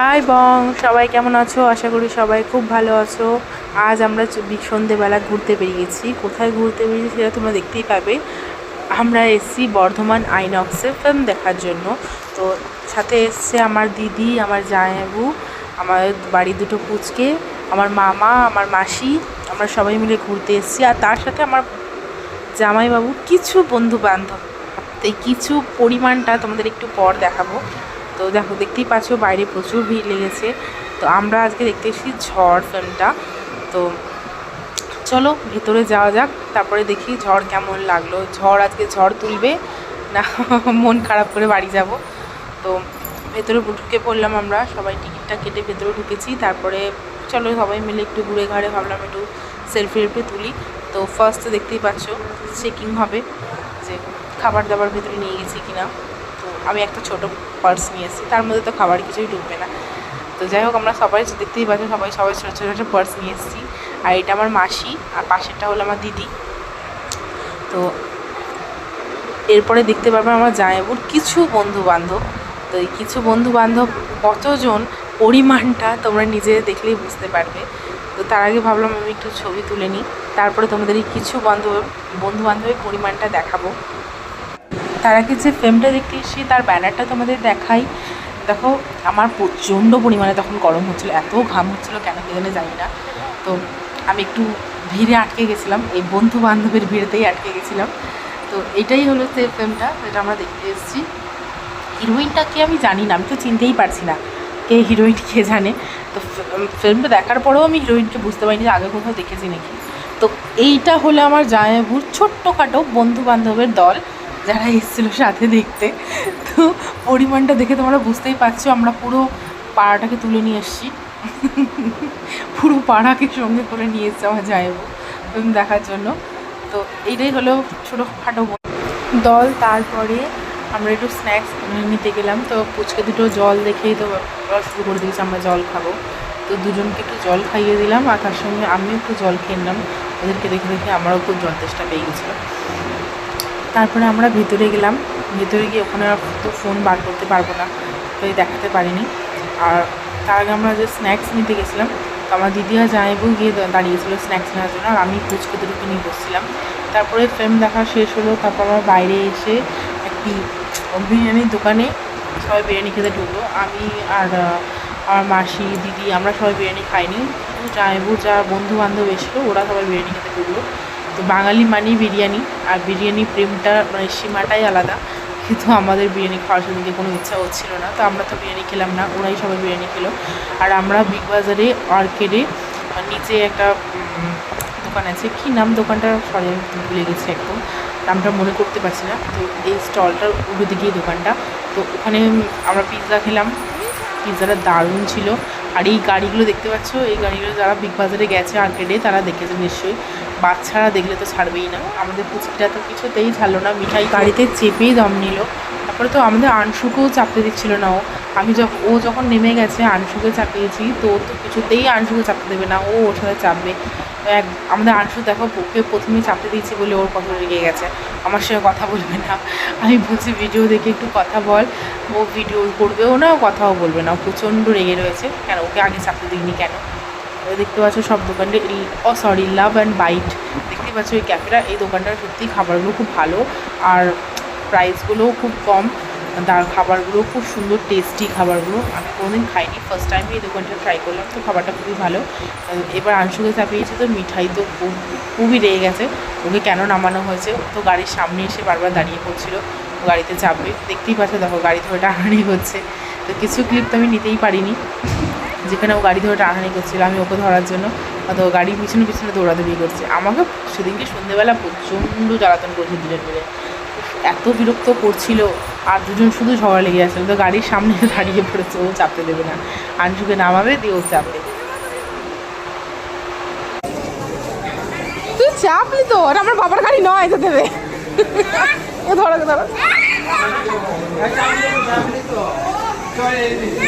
High বং, সবাই কেমন আছো? আশা করি সবাই খুব ভালো আছো। আজ আমরা সন্ধেবেলা ঘুরতে বেরিয়েছি। কোথায় ঘুরতে বেরিয়েছি সেটা তোমরা দেখতেই পাবে। আমরা এসছি বর্ধমান আইনক্সে ফিল্ম দেখার জন্য। তো সাথে এসছে আমার দিদি, আমার জামাইবু আমার বাড়ির দুটো পুচকে, আমার মামা, আমার মাসি। আমরা সবাই মিলে ঘুরতে এসেছি। আর তার সাথে আমার জামাইবাবু কিছু বন্ধু বান্ধব এই কিছু পরিমাণটা তোমাদের একটু পর দেখাবো। তো দেখো, দেখতেই পাচ্ছ বাইরে প্রচুর ভিড় লেগেছে। তো আমরা আজকে দেখতে এসেছি ঝড় ফিল্মটা তো চলো, ভেতরে যাওয়া যাক, তারপরে দেখি ঝড় কেমন লাগল। ঝড় আজকে ঝড় তুলবে না মন খারাপ করে বাড়ি যাব। তো ভেতরে ঢুকে পড়লাম আমরা, সবাই টিকিটটা কেটে ভেতরে ঢুকেছি। তারপরে চলো সবাই মিলে একটু ঘুরে ঘাড়ে ভাবলাম একটু সেলফি টেলফি তুলি। তো ফার্স্ট দেখতেই পাচ্ছ চেকিং হবে যে খাবার দাবার ভেতরে নিয়ে গেছি কিনা। আমি একটা ছোট পার্স নিয়ে এসেছি তার মধ্যে তো খাবার কিছুই ঢুকবে না। তো যাই হোক, আমরা সবাই দেখতেই পাচ্ছি, সবাই সবাই ছোটো ছোটো ছোটো পার্স নিয়ে এসেছি। আর এটা আমার মাসি, আর পাশেরটা হলো আমার দিদি। তো এরপরে দেখতে পারবে আমার জামাইবুর কিছু বন্ধু বান্ধব তো এই কিছু বন্ধু বান্ধব কতজন, পরিমাণটা তোমরা নিজে দেখলেই বুঝতে পারবে। তো তার আগে ভাবলাম আমি একটু ছবি তুলে নিই। তারপরে তোমাদের এই কিছু বান্ধব বন্ধু বান্ধবের পরিমাণটা দেখাবো। তার আগে যে ফিল্মটা দেখতে এসেছি তার ব্যানারটা তোমাদের দেখাই। দেখো, আমার প্রচণ্ড পরিমাণে তখন গরম হচ্ছিল, এত ঘাম হচ্ছিল, কেন কে জানে জানি না। তো আমি একটু ভিড়ে আটকে গেছিলাম, এই বন্ধু বান্ধবের ভিড়েতেই আটকে গেছিলাম। তো এটাই হলো সে ফিল্মটা যেটা আমরা দেখতে এসেছি। হিরোইনটা কে আমি জানি না, আমি তো চিনতেই পারছি না কে হিরোইন, কে জানে। তো ফিল্মটা দেখার পরেও আমি হিরোইনকে বুঝতে পারিনি যে আগে কোথাও দেখেছি নাকি। তো এইটা হলো আমার জায়াবুর ছোট্টখাটো বন্ধু বান্ধবের দল। যারা এসেছিল সাথে দেখতে, তো পরিমাণটা দেখে তোমরা বুঝতেই পারছ, আমরা পুরো পাড়াটাকে তুলে নিয়ে এসেছি। পুরো পাড়াকে সঙ্গে করে নিয়ে আমার জায়াবু ফিল্ম দেখার জন্য। তো এইটাই হলো ছোটোখাটো দল, তারপরে আমরা একটু স্ন্যাক্স নিতে গেলাম। তো পুচকে দুটো জল দেখেই তো শুরু করে দিয়েছে, আমরা জল খাব। তো দুজনকে একটু জল খাইয়ে দিলাম, আর তার সঙ্গে আমিও একটু জল খেয়ে নিলাম। ওদেরকে দেখে দেখে আমারও খুব জল তেষ্টা পেয়ে গেছিল। তারপরে আমরা ভিতরে গেলাম। ভেতরে গিয়ে ওখানে তো ফোন বার করতে পারব না তাই দেখাতে পারিনি। আর তার আগে আমরা যে স্ন্যাক্স নিতে গেছিলাম, তো আমার দিদি আর জামাইবু গিয়ে দাঁড়িয়েছিল স্ন্যাক্স নেওয়ার জন্য, আর আমি পুচকে দুটোকে নিয়ে বসছিলাম। তারপরে ফিল্ম দেখা শেষ হলো, তারপর আমরা বাইরে এসে একটি বিরিয়ানির দোকানে সবাই বিরিয়ানি খেতে ঢুকলো। আমি আর আমার মাসি, দিদি আমরা সবাই বিরিয়ানি খাইনি। জামাইবু যা বন্ধু বান্ধব এসেছিল, ওরা সবাই বিরিয়ানি খেতে ঢুকলো। তো বাঙালি মানি বিরিয়ানি, আর বিরিয়ানি প্রেমটা মানে সীমাটাই আলাদা। কিন্তু আমাদের বিরিয়ানি খাওয়ার সেদিকে কোনো ইচ্ছা হচ্ছিল না। তো আমরা তো বিরিয়ানি খেলাম না, ওরাই সবাই বিরিয়ানি খেলো। আর আমরা বিগ বাজারে আর্কেডে নিচে একটা দোকান আছে। কী নাম দোকানটা? সরি, আমি ভুলে গেছি একদম। নামটা মনে করতে পারছি না। তো এই স্টলটার উল্টো দিকেই দোকানটা। তো ওখানে আমরা পিৎজা খেলাম। পিৎজাটা দারুণ ছিল। আর এই গাড়িগুলো দেখতে পাচ্ছ? এই গাড়িগুলো যারা বিগ বাজারে গেছে আর্কেডে তারা দেখেছে নিশ্চয়ই। বাচ্চারা দেখলে তো ছাড়বেই না। আমাদের পুচকিটা তো কিছুতেই ছাড়লো না। মিঠাই গাড়িতে চেপেই দম নিল। তারপরে তো আমাদের আংশুকেও চাপতে দিচ্ছিল না ও। আমি যখন ও যখন নেমে গেছে আংশুকে চাপিয়েছি, তো ও তো কিছুতেই আংশুকে চাপতে দেবে না। ও ওর সাথে চাপবে। এক, আমাদের আংশু দেখো, ওকে প্রথমেই চাপতে দিয়েছি বলে ওর কথা রেগে গেছে। আমার সঙ্গে কথা বলবে না। আমি বলছি, ভিডিও দেখে একটু কথা বল। ও ভিডিও করবেও না, কথাও বলবে না। প্রচণ্ড রেগে রয়েছে। কেন? ওকে আগে চাপতে দিইনি কেন? দেখতে পাচ্ছ সব দোকানটা ও সরি লাভ অ্যান্ড বাইট দেখতে পাচ্ছ এই ক্যাফেটা এই দোকানটার সত্যি খাবারগুলো খুব ভালো। আর প্রাইসগুলোও খুব কম। তার খাবারগুলো খুব সুন্দর টেস্টি খাবারগুলো। আমি কোনোদিন খাইনি ফার্স্ট টাইম এই দোকানটা ট্রাই করলাম, তো খাবারটা খুবই ভালো। এবার আংশুকে চাপিয়েছে তো, মিঠাই তো খুব, খুবই রেগে গেছে। ওকে কেন নামানো হয়েছে? তো গাড়ির সামনে এসে বারবার দাঁড়িয়ে পড়ছিল। গাড়িতে চাপবে। দেখতেই পাচ্ছ, দেখো, গাড়ি ধরে টানানি হচ্ছে। তো কিছু ক্লিপ তো আমি নিতেই পারিনি। যেখানে ও গাড়ি ধরে টানানি করছিল আমি ওকে ধরার জন্য তো গাড়ি পিছনে পিছনে দৌড়াদৌড়ি করছে আমাকে সেদিনকে সন্ধেবেলা প্রচণ্ড জ্বালাতন করেছে দুজন মিলে এত বিরক্ত করছিল আর দুজন শুধু ঝগড়া লেগে যাচ্ছিল তো গাড়ির সামনে দাঁড়িয়ে পড়েছে ও চাপতে দেবে না আনসুকে নামাবে দিয়ে ও চাপবে তুই চাপলি তো আর আমার বাবার গাড়ি নয় তো দেবে এ ধরো ধরো 哎，你这个。